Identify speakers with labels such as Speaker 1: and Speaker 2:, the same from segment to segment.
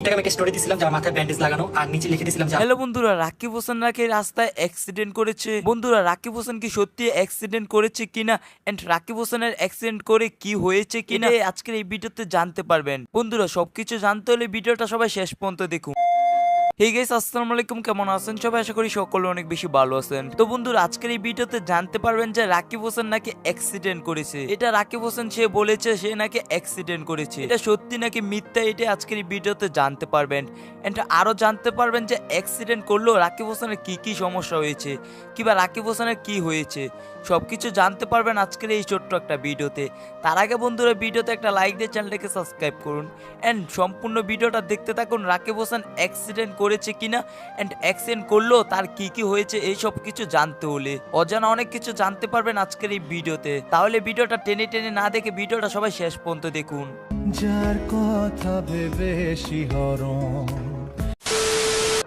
Speaker 1: এটাকে একটা স্টোরি দিছিলাম যে আমার মাথায় ব্যান্ডেজ লাগানো আর নিচে লিখে দিছিলাম
Speaker 2: হ্যালো বন্ধুরা রাকিব হোসেন নাকি রাস্তায় অ্যাক্সিডেন্ট করেছে? বন্ধুরা রাকিব হোসেন কি সত্যি অ্যাক্সিডেন্ট করেছে কিনা? এন্ড রাকিব হোসেনের অ্যাক্সিডেন্ট করে কি হয়েছে কিনা? আজকের এই ভিডিওতে জানতে পারবেন। বন্ধুরা সবকিছু জানতে হলে ভিডিওটা সবাই শেষ পর্যন্ত দেখুন। হে গাইস আসসালামু আলাইকুম, কেমন আশা করি সকলে অনেক বেশি ভালো তো বন্ধুরা, আজকের ভিডিওতে জানতে পারবেন যে রাকিব হোসেন নাকি অ্যাক্সিডেন্ট করেছে। এটা রাকিব হোসেন সে বলেছে, সে নাকি অ্যাক্সিডেন্ট করেছে। এটা সত্যি নাকি মিথ্যা, এটা আজকের ভিডিওতে জানতে পারবেন। জানতে পারবেন যে অ্যাক্সিডেন্ট করলেও রাকিব হোসেনের কি কি সমস্যা হয়েছে, কিংবা রাকিব হোসেনের কি হয়েছে। সবকিছু জানতে পারবেন আজকের এই ছোট্ট একটা ভিডিওতে। তার আগে বন্ধুরা, ভিডিওতে একটা লাইক দিয়ে চ্যানেলটাকে সাবস্ক্রাইব করুন। এন্ড সম্পূর্ণ ভিডিওটা দেখতে থাকুন, রাকিব হোসেন অ্যাক্সিডেন্ট করেছে কিনা অ্যান্ড অ্যাক্সিডেন্ট করলেও তার কি কি হয়েছে এইসব কিছু জানতে হলে। অজানা অনেক কিছু জানতে পারবেন আজকের এই ভিডিওতে। তাহলে ভিডিওটা টেনে টেনে না দেখে ভিডিওটা সবাই শেষ পর্যন্ত দেখুন।
Speaker 3: যার কথা ভেবে শিহরণ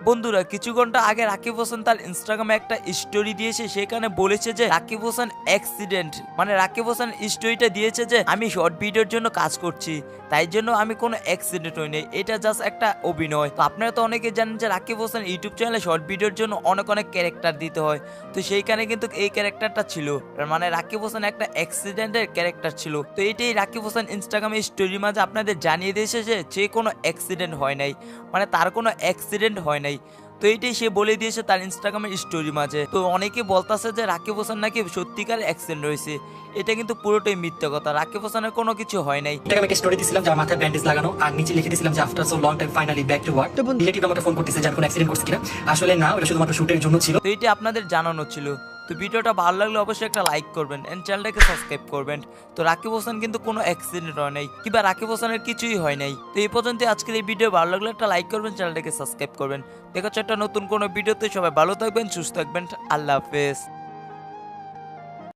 Speaker 2: বন্ধুরা, কিছু ঘণ্টা আগে রাকিব হোসেন তার ইনস্টাগ্রামে একটা স্টোরি দিয়েছে, সেখানে বলেছে যে, রাকিব হোসেন অ্যাক্সিডেন্ট মানে রাকিব হোসেন স্টোরিটা দিয়েছে যে, আমি শর্ট ভিডিওর জন্য কাজ করছি, তাই জন্য আমি কোনো অ্যাক্সিডেন্ট হইনি। এটা জাস্ট একটা অভিনয়। তো আপনারা তো অনেকে জানেন যে, রাকিব হোসেন ইউটিউব চ্যানেলে শর্ট ভিডিওর জন্য অনেক অনেক ক্যারেক্টার দিতে হয়। তো সেইখানে কিন্তু এই ক্যারেক্টারটা ছিল। মানে রাকিব হোসেন একটা অ্যাক্সিডেন্টের ক্যারেক্টার ছিল। তো এইটাই রাকিব হোসেন ইনস্টাগ্রামে স্টোরির মাঝে আপনাদের জানিয়ে দিয়েছে যে যে কোনো অ্যাক্সিডেন্ট হয় নাই। মানে তার কোনো অ্যাক্সিডেন্ট হয় নাই। তো এইটাই সে বলে দিয়েছে তার ইনস্টাগ্রামের স্টোরি মাঝে। তো অনেকে বলতেছে যে রাকিব হোসেন নাকি সত্যিকার অ্যাক্সিডেন্ট রয়েছে। এটা কিন্তু পুরোটাই মিথ্যা কথা। রাকিব হোসেনের কোনো কিছু হয় নাই।
Speaker 1: এটা আমি একটা স্টোরি দিছিলাম যে আমার মাথায় ব্যান্ডেজ লাগানো আর নিচে লিখে দিছিলাম যে after so long time finally back to work তো রিলেটিভ আমাকে ফোন করতেছে যে আমি কোনো অ্যাক্সিডেন্ট করছি কিনা। আসলে না ওটা শুধুমাত্র শুটের জন্য ছিল।
Speaker 2: তো এটা আপনাদের জানানো ছিল। তো ভিডিওটা ভালো লাগলে অবশ্যই একটা লাইক করবেন এন্ড চ্যানেলটাকে সাবস্ক্রাইব করবেন। তো রাকিব হোসেন কিন্তু কোনো অ্যাক্সিডেন্ট হয় নাই, কিংবা রাকিব হোসেনের কিছুই হয় নাই। তো এই পর্যন্ত আজকের এই ভিডিও ভালো লাগলে একটা লাইক করবেন চ্যানেলটাকে সাবস্ক্রাইব করবেন। দেখাচ্ছে একটা নতুন কোনো ভিডিওতে সবাই ভালো থাকবেন, সুস্থ থাকবেন, আল্লাহ হাফেজ।